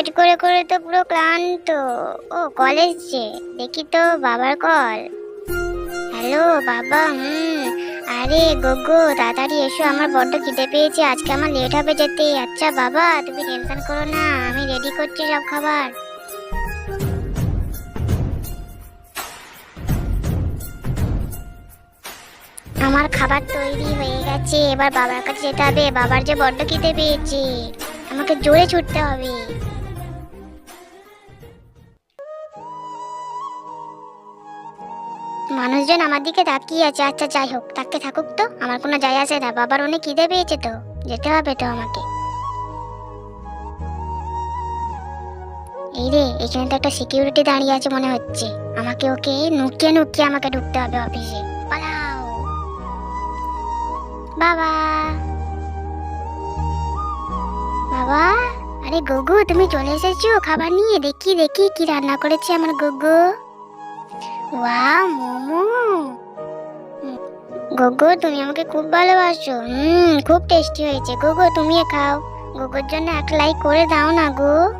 Wait করে করে তো পুরো ক্লান্ত। ও কলেজ যে? দেখি তো বাবার কল। হ্যালো বাবা, হুম। আরে, গোগো, তাড়াতাড়ি এসো, আমার বড্ড খিদে পেয়েছে। আজকে আমার লেট হবে যেতে আচ্ছা বাবা, তুমি টেনশন করো না, আমি রেডি করছি সব খাবার। আমার খাবার তৈরি হয়ে গেছে, এবার বাবার কাছে যেতে হবে। বাবার যে বড্ড খিদে পেয়েছে, আমাকে জোরে ছুটতে হবে। মানুষজন আমার দিকে তাকিয়ে আছে। আচ্ছা যাই হোক, তাকে থাকুক তো। আমার কোনো যায় আসে না। বাবার অনেক খিদে পেয়েছে তো। যেতে হবে তো আমাকে। এই রে, এখানে তো একটা সিকিউরিটি দাঁড়িয়ে আছে মনে হচ্ছে। আমাকে ওকে নুকিয়ে নুকিয়ে আমাকে ঢুকতে হবে অফিসে পালাও। বাবা। বাবা, আরে গুগু, তুমি চলে এসেছ? খাবার নিয়ে দেখি দেখি কি রান্না করেছে আমার গুগু। ওয়াও, মোমো। গুগু, তুমি আমাকে খুব ভালোবাসো। হুম, খুব টেস্টি হয়েছে। গুগু, তুমি খাও। গুগুর জন্য এক লাইক করে দাও না গো।